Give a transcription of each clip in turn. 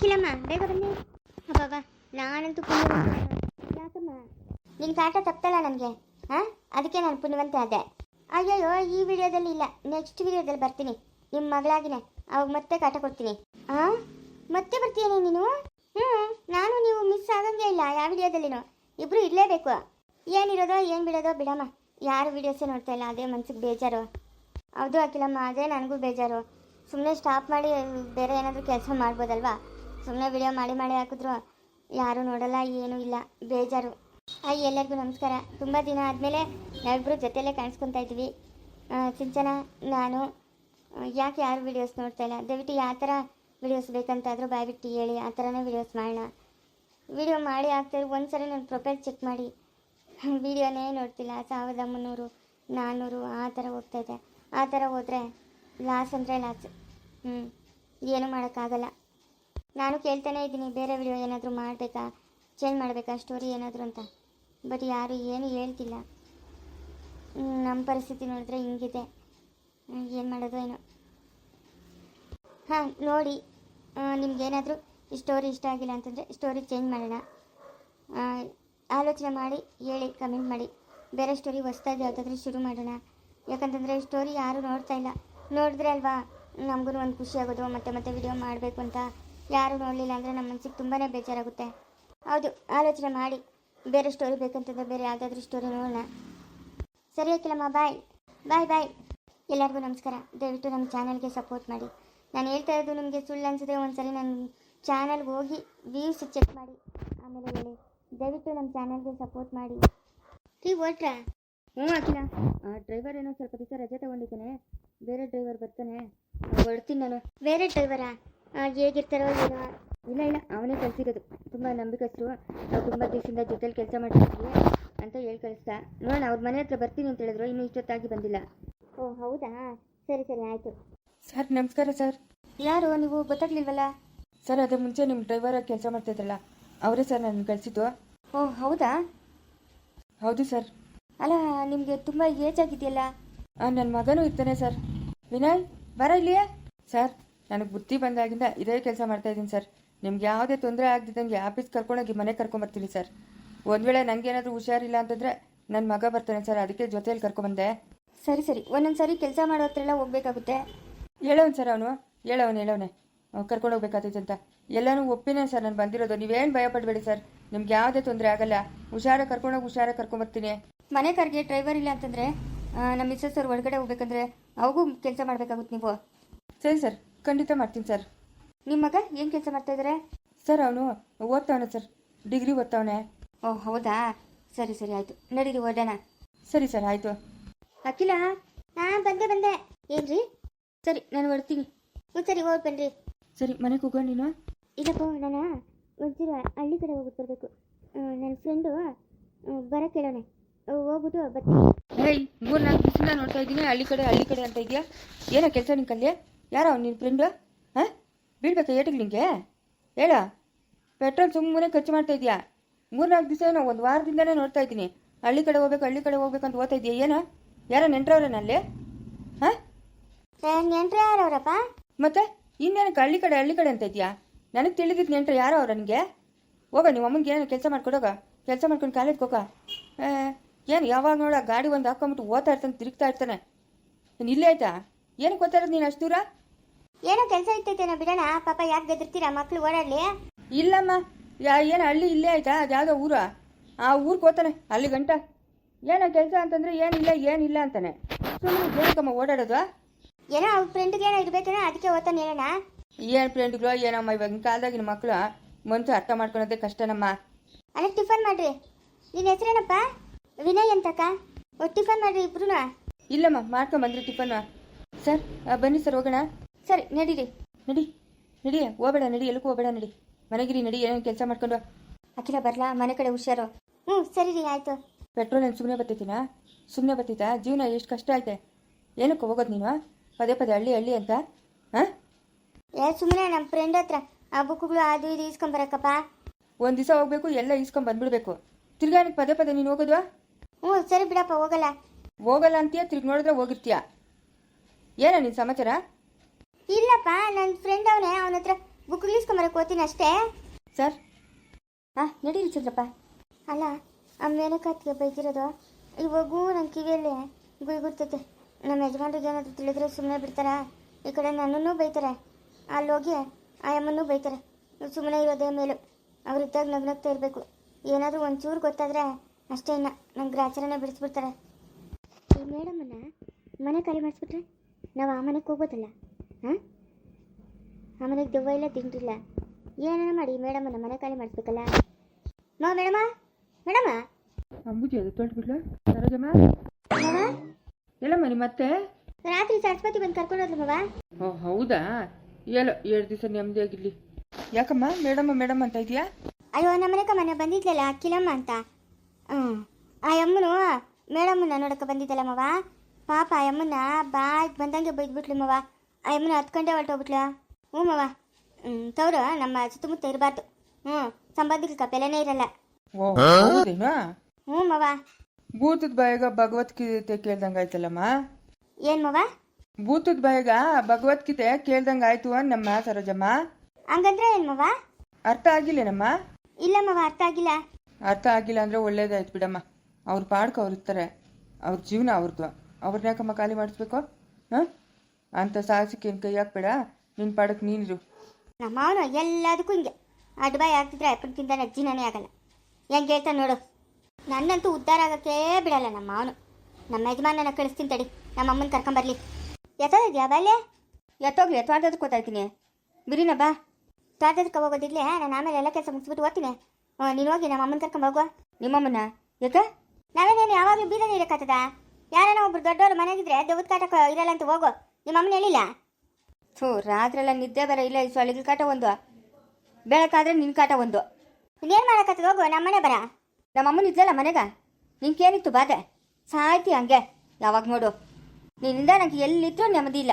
ಅಖಿಲಮ್ಮ ಬೇಗ ಬನ್ನಿ. ಅಬ್ಬಾಬ ನಾನಂತೂ ಯಾಕಮ್ಮ? ನಿನ್ನ ಕಾಟ ತಪ್ಪಲ್ಲ ನನಗೆ ಹಾಂ ಅದಕ್ಕೆ ನಾನು ಪುಣ್ಯವಂತೆ ಆದೆ. ಅಯ್ಯಯ್ಯೋ, ಈ ವಿಡಿಯೋದಲ್ಲಿ ಇಲ್ಲ. ನೆಕ್ಸ್ಟ್ ವಿಡಿಯೋದಲ್ಲಿ ಬರ್ತೀನಿ. ನಿಮ್ಮ ಮಗಳಾಗಿನೇ. ಅವಾಗ ಮತ್ತೆ ಕಾಟ ಕೊಡ್ತೀನಿ. ಹಾಂ ಮತ್ತೆ ಬರ್ತೀಯನೇ ನೀನು? ಹ್ಞೂ ನಾನು ನೀವು ಮಿಸ್ ಆಗಂಗೆ ಇಲ್ಲ, ಯಾವ ವಿಡಿಯೋದಲ್ಲಿನೂ. ಇಬ್ಬರು ಇರಲೇಬೇಕು. ಏನಿರೋದೋ, ಏನು ಬಿಡೋದೋ ಬಿಡಮ್ಮ. ಯಾರು ವಿಡಿಯೋಸೇ ನೋಡ್ತಾ ಇಲ್ಲ, ಅದೇ ಮನ್ಸಿಗೆ ಬೇಜಾರು. ಹೌದು, ಅಖಿಲಮ್ಮ, ಅದೇ ನನಗೂ ಬೇಜಾರು. ಸುಮ್ಮನೆ ಸ್ಟಾಪ್ ಮಾಡಿ ಬೇರೆ ಏನಾದರೂ ಕೆಲಸ ಮಾಡ್ಬೋದಲ್ವಾ? ಸುಮ್ಮನೆ ವಿಡಿಯೋ ಮಾಡಿ ಮಾಡಿ ಹಾಕಿದ್ರು ಯಾರೂ ನೋಡಲ್ಲ, ಏನೂ ಇಲ್ಲ, ಬೇಜಾರು. ಹಾಯ್ ಎಲ್ಲರಿಗೂ ನಮಸ್ಕಾರ. ತುಂಬ ದಿನ ಆದಮೇಲೆ ನಾವಿಬ್ಬರು ಜೊತೆಯಲ್ಲೇ ಕಾಣಿಸ್ಕೊತಾ ಇದ್ವಿ. ಸಿಂಚನ, ನಾನು ಯಾಕೆ ಯಾರು ವಿಡಿಯೋಸ್ ನೋಡ್ತಾ ಇಲ್ಲ? ದಯವಿಟ್ಟು ಯಾವ ಥರ ವೀಡಿಯೋಸ್ ಬೇಕಂತಾದರೂ ಬಾಯ್ಬಿಟ್ಟು ಹೇಳಿ, ಆ ಥರನೇ ವಿಡಿಯೋಸ್ ಮಾಡೋಣ. ವಿಡಿಯೋ ಮಾಡಿ ಹಾಕ್ತಾರೆ, ಒಂದ್ಸರಿ ನನ್ನ ಪ್ರೊಫೈಲ್ ಚೆಕ್ ಮಾಡಿ. ವಿಡಿಯೋನೇ ನೋಡ್ತಿಲ್ಲ, ಸಾವಿರದ ಮುನ್ನೂರು ನಾನ್ನೂರು ಆ ಥರ ಹೋಗ್ತಾಯಿದೆ ಆ ಥರ ಹೋದರೆ ಲಾಸ್ ಅಂದರೆ ಲಾಸ್ ಹ್ಞೂ ಏನೂ ಮಾಡೋಕ್ಕಾಗಲ್ಲ. ನಾನು ಕೇಳ್ತಾನೆ ಇದ್ದೀನಿ, ಬೇರೆ ವಿಡಿಯೋ ಏನಾದರೂ ಮಾಡಬೇಕಾ? ಚೇಂಜ್ ಮಾಡಬೇಕಾ? ಸ್ಟೋರಿ ಏನಾದರೂ ಅಂತ. ಬಟ್ ಯಾರು ಏನು ಹೇಳ್ತಿಲ್ಲ. ನಮ್ಮ ಪರಿಸ್ಥಿತಿ ನೋಡಿದ್ರೆ ಹಿಂಗಿದೆ. ಏನು ಮಾಡೋದು ಏನೋ. ಹಾಂ, ನೋಡಿ. ನಿಮ್ಗೇನಾದರೂ ಈ ಸ್ಟೋರಿ ಇಷ್ಟ ಆಗಿಲ್ಲ ಅಂತಂದರೆ ಸ್ಟೋರಿ ಚೇಂಜ್ ಮಾಡೋಣ. ಆಲೋಚನೆ ಮಾಡಿ, ಹೇಳಿ ಕಮೆಂಟ್ ಮಾಡಿ. ಬೇರೆ ಸ್ಟೋರಿ ಹೊಸ್ದಾಗಿ ಯಾವುದಾದ್ರೂ ಶುರು ಮಾಡೋಣ. ಯಾಕಂತಂದರೆ ಸ್ಟೋರಿ ಯಾರೂ ನೋಡ್ತಾ ಇಲ್ಲ. ನೋಡಿದ್ರೆ ಅಲ್ವಾ ನಮಗೂ ಒಂದು ಖುಷಿ ಆಗೋದು, ಮತ್ತೆ ಮತ್ತೆ ವಿಡಿಯೋ ಮಾಡಬೇಕು ಅಂತ. ಯಾರು ನೋಡಲಿಲ್ಲ ಅಂದರೆ ನಮ್ಮ ಮನಸ್ಸಿಗೆ ತುಂಬಾ ಬೇಜಾರಾಗುತ್ತೆ. ಹೌದು, ಆಲೋಚನೆ ಮಾಡಿ. ಬೇರೆ ಸ್ಟೋರಿ ಬೇಕಂತಂದರೆ ಬೇರೆ ಯಾವುದಾದ್ರೂ ಸ್ಟೋರಿ ನೋಡೋಣ. ಸರಿ ಹಾಕಿಲ್ಲಮ್ಮ ಬಾಯ್ ಬಾಯ್ ಬಾಯ್ ಎಲ್ಲರಿಗೂ ನಮಸ್ಕಾರ. ದಯವಿಟ್ಟು ನಮ್ಮ ಚಾನಲ್ಗೆ ಸಪೋರ್ಟ್ ಮಾಡಿ. ನಾನು ಹೇಳ್ತಾ ಇರೋದು ನಿಮಗೆ ಸುಳ್ಳು ಅನಿಸಿದ್ರೆ ಒಂದ್ಸರಿ ನನ್ನ ಚಾನಲ್ಗೆ ಹೋಗಿ ವ್ಯೂಸ್ ಚೆಕ್ ಮಾಡಿ. ಆಮೇಲೆ ಹೇಳಿ. ದಯವಿಟ್ಟು ನಮ್ಮ ಚಾನಲ್ಗೆ ಸಪೋರ್ಟ್ ಮಾಡಿ. ಟೀ ಓಟ್ರಾ ಹ್ಞೂ ಹಾಕಿಲ್ಲ ಡ್ರೈವರ್ ಏನೋ ಸ್ವಲ್ಪ ದಿವಸ ರಜೆ ತಗೊಂಡಿದ್ದಾನೆ. ಬೇರೆ ಡ್ರೈವರ್ ಬರ್ತಾನೆ. ಹೊರಡ್ತೀನಿ ನಾನು. ಬೇರೆ ಡ್ರೈವರಾ ಹೇಗಿರ್ತಾರೋ ಏನೋ. ಇಲ್ಲ ಇಲ್ಲ ಅವನೇ ಕಲಿಸಿರೋದು. ತುಂಬ ನಂಬಿಕಸ್ತರು ನಾವು ತುಂಬ ದಿವಸದಿಂದ ಜೊತೆಲಿ ಕೆಲಸ ಮಾಡ್ತಿದ್ವಿ ಅಂತ ಹೇಳಿ ಕಳಿಸ್ತಾ. ನೋಡೋಣ ಅವ್ರ ಮನೆ ಹತ್ರ ಬರ್ತೀನಿ ಅಂತ ಹೇಳಿದ್ರು. ಇನ್ನೂ ಇಷ್ಟೊತ್ತಾಗಿ ಬಂದಿಲ್ಲ. ಓ ಹೌದಾ? ಸರಿ ಸರಿ ಆಯಿತು. ಸರ್ ನಮಸ್ಕಾರ ಸರ್. ಯಾರು? ನೀವು ಗೊತ್ತಾಗ್ಲಿಲ್ವಲ್ಲ? ಸರ್ ಅದೇ ಮುಂಚೆ ನಿಮ್ಮ ಡ್ರೈವರ್ ಕೆಲಸ ಮಾಡ್ತಿದ್ರಲ್ಲ ಅವರೇ ಸರ್ ನಾನು ಕಳಿಸಿದ್ದು. ಓ ಹೌದಾ? ಹೌದು ಸರ್. ಅಲ್ಲ ನಿಮಗೆ ತುಂಬ ಏಜ್ ಆಗಿದೆಯಲ್ಲ? ನನ್ನ ಮಗನೂ ಇರ್ತಾನೆ ಸರ್. ವಿನಯ್ ಬರ ಇಲ್ಲಿಯೇ? ಸರ್. ನನಗೆ ಬುದ್ಧಿ ಬಂದಾಗಿಂದ ಇದೇ ಕೆಲಸ ಮಾಡ್ತಾ ಇದ್ದೀನಿ ಸರ್. ನಿಮ್ಗೆ ಯಾವುದೇ ತೊಂದರೆ ಆಗದಿದ್ದಂಗೆ ಆಫೀಸ್ ಕರ್ಕೊಂಡೋಗಿ ಮನೆಗೆ ಕರ್ಕೊಂಬರ್ತೀನಿ ಸರ್. ಒಂದು ವೇಳೆ ನನಗೇನಾದರೂ ಹುಷಾರಿಲ್ಲ ಅಂತಂದರೆ ನನ್ನ ಮಗ ಬರ್ತಾನೆ ಸರ್ ಅದಕ್ಕೆ ಜೊತೆಯಲ್ಲಿ ಕರ್ಕೊಂಬಂದೆ ಸರಿ ಸರಿ. ಒಂದೊಂದು ಸರಿ ಕೆಲಸ ಮಾಡೋ ಹತ್ರ ಎಲ್ಲ ಹೋಗ್ಬೇಕಾಗುತ್ತೆ? ಹೇಳೋನು ಸರ್ ಅವನು. ಹೇಳೋನು ಹೇಳೋನೆ ಕರ್ಕೊಂಡು ಹೋಗ್ಬೇಕಾಗ್ತೈತೆ ಅಂತ. ಎಲ್ಲನೂ ಒಪ್ಪಿನೇ ಸರ್ ನಾನು ಬಂದಿರೋದು. ನೀವೇನು ಭಯ ಪಡಬೇಡಿ ಸರ್. ನಿಮ್ಗೆ ಯಾವುದೇ ತೊಂದರೆ ಆಗಲ್ಲ. ಹುಷಾರ ಕರ್ಕೊಂಡೋಗಿ ಹುಷಾರ ಕರ್ಕೊಂಬರ್ತೀನಿ ಮನೆ ಕರ್ಗೆ ಡ್ರೈವರ್ ಇಲ್ಲ ಅಂತಂದರೆ ನಮ್ಮ ಮಿಸ್ಸಸ್ ಅವ್ರು ಒಳಗಡೆ ಹೋಗ್ಬೇಕಂದ್ರೆ ಅವಾಗೂ ಕೆಲಸ ಮಾಡಬೇಕಾಗುತ್ತೆ ನೀವು. ಸರಿ ಸರ್. ಖಂಡಿತ ಮಾಡ್ತೀನಿ ಸರ್. ನಿಮ್ಮ ಮಗ ಏನು ಕೆಲಸ ಮಾಡ್ತಾ ಇದ್ದಾರೆ ಸರ್ ಅವನು ಓದ್ತಾವನೆ ಸರ್. ಡಿಗ್ರಿ ಓದ್ತಾವನೆ. ಓ ಹೌದಾ? ಸರಿ ಸರಿ ಆಯಿತು. ನಡೀರಿ ಓಡೋಣ ಸರಿ ಸರ್ ಆಯಿತು. ಅಖಿಲ ಹಾಂ ಬಂದೆ ಬಂದೆ. ಏನ್ರಿ? ಸರಿ ನಾನು ಹೊಡ್ತೀನಿ ಹ್ಞೂ ಸರಿ ಹೋಗಿ ಬನ್ನಿರಿ ಸರಿ ಮನೆಗೆ ಹೋಗೋ ನೀನು? ಇಲ್ಲಪ್ಪ ನಾನು ಒಂಚೂರು ಹಳ್ಳಿ ಕಡೆ ಹೋಗ್ಬಿಟ್ಟು ಬರಬೇಕು. ನನ್ನ ಫ್ರೆಂಡು ಬರ ಕೇಳೋಣ ಹೋಗ್ಬಿಟ್ಟು ಬರ್ತೀನಿ ಹೇಯ್ ಮೂರು ನಾಲ್ಕು ದಿವಸದಿಂದ ನೋಡ್ತಾ ಇದ್ದೀನಿ ಹಳ್ಳಿ ಕಡೆ ಹಳ್ಳಿ ಕಡೆ ಅಂತ ಇದೆಯಾ? ಏನೋ ಕೆಲಸ ನಿಂಕಲ್ಲಿ ಯಾರೋ ಅವ್ನು ನಿನ್ನ ಫ್ರೆಂಡು ಹಾಂ? ಬೀಳ್ಬೇಕಾ ಏಟಿಗೆ ನಿಂಗೆ ಹೇಳ. ಪೆಟ್ರೋಲ್ ಸುಮ್ಮನೆ ಖರ್ಚು ಮಾಡ್ತಾ ಇದೆಯಾ ಮೂರ್ನಾಲ್ಕು ದಿವಸ ಏನೋ ಒಂದು ವಾರದಿಂದನೇ ನೋಡ್ತಾ ಇದ್ದೀನಿ. ಹಳ್ಳಿ ಕಡೆ ಹೋಗ್ಬೇಕು ಹಳ್ಳಿ ಕಡೆ ಹೋಗ್ಬೇಕಂತ ಅಂತ ಓದ್ತಾ ಇದೆಯಾ ಏನೋ? ಯಾರೋ ನೆಂಟ್ರವ್ರೇನ ಅಲ್ಲಿ ಹಾಂ ನೆಂಟ್ರೆ ಯಾರವ್ರಪ್ಪ? ಮತ್ತೆ ಇನ್ನೇನಕ್ಕೆ ಹಳ್ಳಿ ಕಡೆ ಹಳ್ಳಿ ಕಡೆ ಅಂತ ಇದೆಯಾ ನನಗೆ ತಿಳಿದಿದ್ದು ನೆಂಟ್ರು ಯಾರೋ ಅವ್ರ ನನಗೆ ಹೋಗ ನಿಮ್ಮ ಅಮ್ಮನಿಗೆ ಏನೋ ಕೆಲಸ ಮಾಡ್ಕೊಡೋಗ ಕೆಲಸ ಮಾಡ್ಕೊಂಡು ಕಾಲೇಜ್ಗೆ ಹೋಗ. ಏನು ಯಾವಾಗ ನೋಡ ಗಾಡಿ ಒಂದು ಹಾಕೊಂಬಿಟ್ಟು ಓದ್ತಾ ಇರ್ತಾನೆ ತಿರುಗ್ತಾ ಇರ್ತಾನೆ. ನೀನು ಇಲ್ಲೇ ಆಯ್ತಾ? ಏನಕ್ಕೆ ಓದ್ತಾ ಇರೋದು ನೀನು ಅಷ್ಟು ದೂರ? ಏನೋ ಕೆಲಸ ಇತ್ತೈತೇನೋ ಬಿಡೋಣ. ಪಾಪ ಯಾಕೆ ಬೆದರ್ತೀರಾ? ಮಕ್ಳು ಓಡಾಡ್ಲಿ. ಇಲ್ಲಮ್ಮ ಯಾ ಏನು ಹಳ್ಳಿ ಇಲ್ಲೇ ಆಯ್ತಾ? ಅದು ಯಾವುದೋ ಊರ? ಆ ಊರಿಗೆ ಹೋಗ್ತಾನೆ ಅಲ್ಲಿ ಗಂಟ. ಏನೋ ಕೆಲಸ ಅಂತಂದ್ರೆ ಏನಿಲ್ಲ ಏನಿಲ್ಲ ಅಂತಾನೆ. ಸುಮ್ಮನೆ ಏನಕ್ಕಮ್ಮ ಓಡಾಡೋದು ಏನೋ ಅವ್ರ ಫ್ರೆಂಡ್ಗೆ ಏನೋ ಇರ್ಬೇಕೇನೋ ಅದಕ್ಕೆ ಓದ್ತಾನೆ ಹೇಳೋಣ. ಏನು ಫ್ರೆಂಡ್ಗಳು ಏನಮ್ಮ ಇವಾಗಿನ ಕಾಲದಾಗಿನ ಮಕ್ಕಳು ಮನ್ಸು ಅರ್ಥ ಮಾಡ್ಕೊಳೋದೇ ಕಷ್ಟನಮ್ಮ. ಅಲ್ಲ ಟಿಫನ್ ಮಾಡ್ರಿ. ನಿನ್ನ ಹೆಸರೇನಪ್ಪ? ವಿನಯ್ ಅಂತಕ್ಕ. ಓ ಟಿಫನ್ ಮಾಡ್ರಿ ಇಬ್ರು ಇಲ್ಲಮ್ಮ ಮಾಡ್ಕೊಂಬಂದ್ರಿ ಟಿಫನ್. ಸರ್ ಆ, ಬನ್ನಿ ಸರ್ ಹೋಗೋಣ. ಸರಿ ನಡೀರಿ ನಡಿ ನಡಿ ಹೋಗಬೇಡ ನಡಿ ಎಲ್ಲಕ್ಕೂ ಹೋಗಬೇಡ ನಡಿ. ಮನೆಗಿರಿ ನಡಿ ಏನೇನು ಕೆಲಸ ಮಾಡ್ಕೊಂಡು ಅಖಿಲ ಬರಲಾ? ಮನೆ ಕಡೆ ಹುಷಾರು. ಹ್ಞೂ ಸರಿ ರೀ ಆಯಿತು. ಪೆಟ್ರೋಲ್ ಏನು ಸುಮ್ಮನೆ ಬರ್ತೈತಿನಾ ಸುಮ್ಮನೆ ಬರ್ತೈತಾ ಜೀವನ ಎಷ್ಟು ಕಷ್ಟ ಐತೆ. ಏನಕ್ಕೆ ಹೋಗೋದು ನೀನು? ಪದೇ ಪದೇ ಹಳ್ಳಿ ಹಳ್ಳಿ ಅಂತ? ಹಾಂ? ಏ ಸುಮ್ಮನೆ ನಮ್ಮ ಫ್ರೆಂಡ್ ಹತ್ರ ಆ ಬುಕ್ಗಳು ಅದು ಇದು ಈಸ್ಕೊಂಬರಕ್ಕಪ್ಪ ಒಂದು ದಿವಸ ಹೋಗ್ಬೇಕು ಎಲ್ಲ ಈಸ್ಕೊಂಡು ಬಂದ್ಬಿಡ್ಬೇಕು. ತಿರ್ಗಾ ನೀನು ಪದೇ ಪದೇ ನೀನು ಹೋಗೋದು? ಹ್ಞೂ ಸರಿ ಬಿಡಪ್ಪ ಹೋಗಲ್ಲ. ಹೋಗಲ್ಲ ಅಂತೀಯ? ತಿರ್ಗಿ ನೋಡಿದ್ರೆ ಹೋಗಿರ್ತೀಯ? ಏನ ನಿನ್ನ ಸಮಾಚಾರ? ಇಲ್ಲಪ್ಪ ನನ್ನ ಫ್ರೆಂಡ್ ಅವನೇ ಅವನ ಹತ್ರ ಬುಕ್ ಇಳಿಸ್ಕೊಂಬರಕ್ಕೆ ಓದ್ತೀನಿ ಅಷ್ಟೇ. ಸರ್ ಹಾಂ ನಡೀರಿ ಚಂದ್ರಪ್ಪ. ಅಲ್ಲ ಆ ಮೇನಕತ್ತಿಗೆ ಬೈದಿರೋದು. ಇವಾಗೂ ನನ್ನ ಕಿವಿಯಲ್ಲಿ ಗುಯ್ ಗುರ್ತೈತೆ ನಮ್ಮ ಯಜಮಾನ್ರಿಗೆ ಏನಾದರೂ ತಿಳಿದ್ರೆ ಸುಮ್ಮನೆ ಬಿಡ್ತಾರಾ? ಈ ಕಡೆ ನನ್ನನ್ನು ಬೈತಾರೆ. ಅಲ್ಲೋಗಿ ಹೋಗಿ ಆ ಅಮ್ಮನೂ ಬೈತಾರೆ. ಸುಮ್ಮನೆ ಇರೋದೇ ಮೇಲೆ. ಅವ್ರ ಇದ್ದಾಗ ನಗ್ನಗ್ತಾ ಇರಬೇಕು. ಏನಾದರೂ ಒಂಚೂರು ಗೊತ್ತಾದರೆ ಅಷ್ಟೇ ಇನ್ನ ನಂಗೆ ಗ್ರಾಚಾರನೇ ಬಿಡಿಸ್ಬಿಡ್ತಾರೆ. ಈ ಮೇಡಮನ್ನು ಮನೆ ಖಾಲಿ ಮಾಡಿಸ್ಬಿಟ್ರೆ ನಾವು ಆ ಮನೆಗೆ ಹೋಗೋದಲ್ಲ ಹಾಂ ಆಮೇಲೆ ದೆವ್ವ ಇಲ್ಲ ತಿಂಟಿಲ್ಲ ಏನೇನು ಮಾಡಿ ಮೇಡಮನ ಮನೆ ಖಾಲಿ ಮಾಡಿಸ್ಬೇಕಲ್ಲ? ಮಾ ಮೇಡಮ? ಮೇಡಮ? ಅಂಬುಜಿ ಅದು ತೊಳ್ಬಿಡ್ಲ ಸರೋಜಮ್ಮ? ಹೇಳಮ್ಮ ನಿಮ್ಮ ಮತ್ತೆ? ರಾತ್ರಿ ಸರಸ್ವತಿ ಬಂದು ಕರ್ಕೊಂಡು ಹೋದ್ಲು ಮವ? ಓ ಹೌದಾ? ಹೇಳೋ ಎರಡು ದಿವಸ ನೆಮ್ಮದಿಯಾಗಿರ್ಲಿ. ಯಾಕಮ್ಮ? ಮೇಡಮ್ಮ ಮೇಡಮ್ ಅಂತ ಇದೆಯಾ? ಅಯ್ಯೋ ನಮ್ಮನೆಕ ಮನೆ ಬಂದಿದ್ಲಲ್ಲ ಕಿಲಮ್ಮ ಅಂತ. ಹ್ಞೂ ಆ ಅಮ್ಮನು ಮೇಡಮ್ಮನ ನೋಡಕ್ಕೆ ಬಂದಿದ್ದಲ್ಲ ಮಾವಾ? ಪಾಪ ಆ ಅಮ್ಮನ್ನ ಬಾಯ್ ಬಂದಂಗೆ ಬೈದ್ಬಿಟ್ಲು ಮವ. ಆ ಹತ್ತು ಗಂಟೆ ಹೊರಟೋಗ್ಬಿಟ್ಲು. ಹ್ಞೂ ಮಾವ. ಹ್ಞೂ ತವರು ನಮ್ಮ ಸುತ್ತಮುತ್ತ ಇರಬಾರ್ದು. ಹ್ಞೂ ಸಂಬಂಧಿಕ ಬೆಲೆನೇ ಇರಲ್ಲ. ಓ ಹೌದೇನಾ ಹ್ಞೂ ಮಾವ. ಭೂತದ ಬಾಯಿಗ ಭಗವದ್ಗೀತೆ ಕೇಳ್ದಂಗಾಯ್ತಲ್ಲಮ್ಮ? ಏನ್ ಮಾವ? ಭೂತದ ಬಾಯಿಗ ಭಗವದ್ಗೀತೆ ಕೇಳ್ದಂಗಾಯ್ತು ನಮ್ಮ ಸರೋಜಮ್ಮ. ಹಂಗಂದ್ರೆ ಏನ್ ಮಾವ? ಅರ್ಥ ಆಗಿಲ್ಲೇನಮ್ಮ? ಇಲ್ಲ ಮಾವ ಅರ್ಥ ಆಗಿಲ್ಲ. ಅರ್ಥ ಆಗಿಲ್ಲ ಅಂದ್ರೆ ಒಳ್ಳೇದಾಯ್ತು ಬಿಡಮ್ಮ. ಅವ್ರ ಪಾಡ್ಕ ಅವ್ರ ಇರ್ತಾರೆ. ಅವ್ರ ಜೀವನ ಅವ್ರದ್ದು. ಅವ್ರನ್ನ ಯಾಕಮ್ಮ ಖಾಲಿ ಮಾಡಿಸ್ಬೇಕು? ಹಾಂ? ಅಂಥ ಸಾಹಸಕ್ಕೆ ಏನು ಕೈ ಹಾಕ್ಬೇಡ ನಿನ್ನ ಪಾಡಕ್ಕೆ ನೀನಿರು ನಮ್ಮ ಅವನು ಎಲ್ಲದಕ್ಕೂ ಹಿಂಗೆ. ಅಡ್ಬಾಯ್ ಆಗ್ತಿದ್ರೆ ಅಪ್ಪನ ತಿಂದ ಅಜ್ಜಿನೇ ಆಗಲ್ಲ. ಹೆಂಗೆ ಹೇಳ್ತಾನೆ ನೋಡು. ನನ್ನಂತೂ ಉದ್ಧಾರ ಆಗೋಕ್ಕೇ ಬಿಡಲ್ಲ ನಮ್ಮ ಅವನು ನಮ್ಮ ಯಜಮಾನನ ಕಳಿಸ್ತೀನಿ ತಡಿ. ನಮ್ಮ ಅಮ್ಮನ ಕರ್ಕೊಂಬರ್ಲಿ ಎತ್ತೋದಿದ್ಯಾ ಬಾಲ್ಯ ಎತ್ತೋಗ್ಲಿ ಎತ್ತೋದಕ್ಕೆ ಗೊತ್ತಾಯ್ತೀನಿ ಬಿರಿನ ಬಾ. ತೋಟದಕ್ಕೆ ಹೋಗೋದಿರ್ಲಿ ನಾನು ಆಮೇಲೆ ಎಲ್ಲ ಕೆಲಸ ಮುಗಿಸ್ಬಿಟ್ಟು ಓದ್ತೀನಿ. ಹ್ಞೂ ನೀನು ಹೋಗಿ ನಮ್ಮ ಅಮ್ಮನ ಕರ್ಕೊಂಡ್ ಹೋಗುವ. ನಿಮ್ಮಮ್ಮನ? ಯಾಕ ನಾವೇನೇನು ಯಾವಾಗಲೂ ಬೀದನೇ ಇರಕ್ಕಾಗ್ತದ ಯಾರನ್ನ ಒಬ್ರು ದೊಡ್ಡವರು ಮನೆಗಿದ್ರೆ ದೆವ್ವದ ಕಾಟಕ್ಕೆ ಇರಲ್ಲ ಅಂತ ಹೋಗು. ನಿಮ್ಮ ಅಮ್ಮನ ಹೇಳಿಲ್ಲ? ಥೂ ರಾತ್ರೆಲ್ಲ ನಿದ್ದೆ ಬರ. ಇಲ್ಲ ಈ ಸೊಳ್ಳೆಗಳ ಕಾಟ ಒಂದು. ಬೆಳಕಾದ್ರೆ ನಿನ್ನ ಕಾಟ ಒಂದು. ಇನ್ನೇನು ಮಾಡಕತ್ತದ ಹೋಗು ನಮ್ಮ ಮನೆ ಬರ. ನಮ್ಮ ಅಮ್ಮನ ಇದ್ಲಲ್ಲ ಮನೆಗ? ನಿನ್ಗೇನಿತ್ತು ಬಾಧೆ ಸಾಯ್ತಿ ಹಂಗೆ. ಯಾವಾಗ ನೋಡು. ನಿನ್ನಿಂದ ನಂಗೆ ಎಲ್ಲಿದ್ರು ನೆಮ್ಮದಿ ಇಲ್ಲ.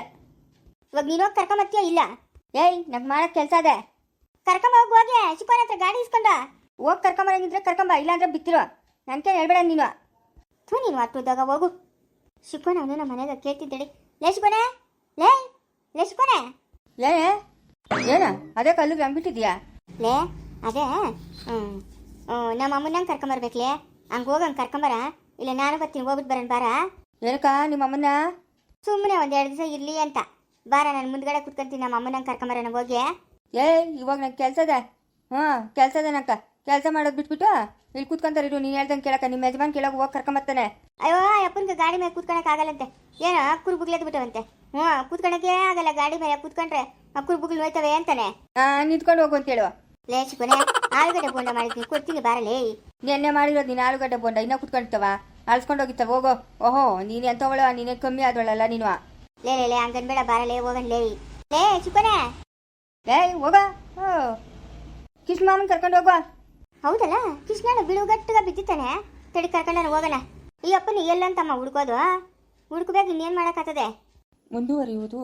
ಇವಾಗ ನೀನು ಹೋಗಿ ಕರ್ಕೊಂಬತ್ತೀಯ ಇಲ್ಲ? ಏಯ್ ನಂಗೆ ಮಾಡೋಕ್ಕೆ ಕೆಲಸ ಅದೇ ಕರ್ಕೊಂಬ ಹೋಗು ಹೋಗಿ. ಚಿಕ್ಕೋನ ಹತ್ರ ಗಾಡಿ ಇಸ್ಕೊಂಡ. ಹೋಗಿ ಕರ್ಕೊಂಬರಂಗಿದ್ರೆ ಕರ್ಕೊಂಬ ಇಲ್ಲಾಂದ್ರೆ ಬಿತ್ತಿರೋ. ನನ್ಕೇನು ಹೇಳ್ಬೇಡ ನೀನು. ಥೂ ನೀನು ಹೊಟ್ಟುದಾಗ ಹೋಗು. ಶಿಕೋನ ನಾನು ನಮ್ಮ ಮನೆಯಾಗ ಕೇಳ್ತಿದ್ದೇಳಿ. ಲೇ ಶಿಕೋನೆ ಲೇ ಲೇ ಶಿಕೋನೆ ಏ ಏನ? ಅದೇ ಕಲ್ಲು ಬ್ಯಾಂಬಿಟ್ಟಿದ್ಯಾ ಲೇ ಅದೇ ನಮ್ಮ ಅಮ್ಮನಂಗೆ ಕರ್ಕೊಂಬರ್ಬೇಕ್ಲೇ ಹಂಗೆ ಹೋಗಂಗೆ ಕರ್ಕೊಂಬರ ಇಲ್ಲ ನಾನು ಬರ್ತೀನಿ ಹೋಗ್ಬಿಟ್ಟು ಬರೋಣ ಬಾರ. ಏನಕ್ಕ ನಿಮ್ಮ ಅಮ್ಮನ ಸುಮ್ಮನೆ ಒಂದು ಎರಡು ದಿವಸ ಇರಲಿ ಅಂತ. ಬಾರ ನಾನು ಮುಂದ್ಗಡೆ ಕುತ್ಕೊಂತೀನಿ ನಮ್ಮ ಅಮ್ಮನ ಹಂಗೆ ಕರ್ಕೊಂಬರೋಣ ಹೋಗಿ. ಏ ಇವಾಗ ನಂಗೆ ಕೆಲಸ ಇದೆ ಹಾಂ ಕೆಲಸ ಇದೆ ನಂಕ ಕೆಲಸ ಮಾಡೋದು ಬಿಟ್ಬಿಟ್ಟು ಇಲ್ಲಿ ಕೂತ್ಕೊಂತಾರೆ ಇರು ನೀನು ಹೇಳ್ದಂಗೆ ಕೇಳಕ ನಿಮ್ಮ ಯಜಮಾನ್ ಕೇಳಕ್ಕೆ ಹೋಗಿ ಕರ್ಕೊಂಬರ್ತಾನೆ ಅಯ್ಯೋ ಅಪ್ಪನಿಗೆ ಗಾಡಿ ಮೇಲೆ ಕೂತ್ಕೊಳಕ್ ಆಗಲ್ಲಂತೆ. ಏನೋ ಕುರು ಬುಗ್ಲೆದ್ ಬಿಟ್ಟವಂತೆ. ಹ್ಞೂ ಕೂತ್ಕೊಳಕ್ಕೆ ಆಗಲ್ಲ ಗಾಡಿ ಮೇಲೆ ಕೂತ್ಕೊಂಡ್ರೆ ಕುರು ಬುಗ್ಲು ನೋಯ್ತವೆ ಅಂತಾನೆ. ನಿಂತ್ಕೊಂಡು ಹೋಗು ಅಂತ ಹೇಳುವ ಲೇ ಶಿಕೋನೆ ಆಲೂಗಡ್ಡೆ ಬೋಂಡ ಮಾಡಿದ್ವಿ ಕೊಡ್ತೀನಿ ಬಾರಲೇ ನಿನ್ನೆ ಮಾಡಿರೋದು ನೀನು ಆಲೂಗಡ್ಡೆ ಬೋಂಡ ಇನ್ನೂ ಕುತ್ಕೊಂಡಿರ್ತವ? ಅಳ್ಸ್ಕೊಂಡು ಹೋಗಿತ್ತವ ಹೋಗೋ. ಓಹೋ ನೀನು ಎಂಥವಳು ನೀನೆ ಕಮ್ಮಿ ಆದವಳಲ್ಲ ನೀನು. ಲೇ ಲೇ ಲೇ ಹಂಗನ್ಬೇಡ ಬಾರಲೇ ಹೋಗನ್ ಲೇ. ಲೇ ಚಿಕ್ಕನೆ. ಲೇ ಹೋಗ. ಓ. ಮಾಮನ್ ಕರ್ಕೊಂಡು ಹೋಗುವ. ಹೌದಲ್ಲ? ಕೃಷ್ಣನ ಬಿಳುಗಟ್ಟಗ ಬಿದ್ದಿತ್ತಾನೆ ತಡಿ ಕರ್ಕೊಂಡ ಹೋಗೋಣ. ಈ ಅಪ್ಪನ ಎಲ್ಲಂತಮ್ಮ ಹುಡ್ಕೋದು? ಹುಡ್ಕಬೇಕು ಇನ್ನೇನು ಮಾಡೋಕ್ಕಾಗ್ತದೆ? ಮುಂದುವರಿಯುವುದು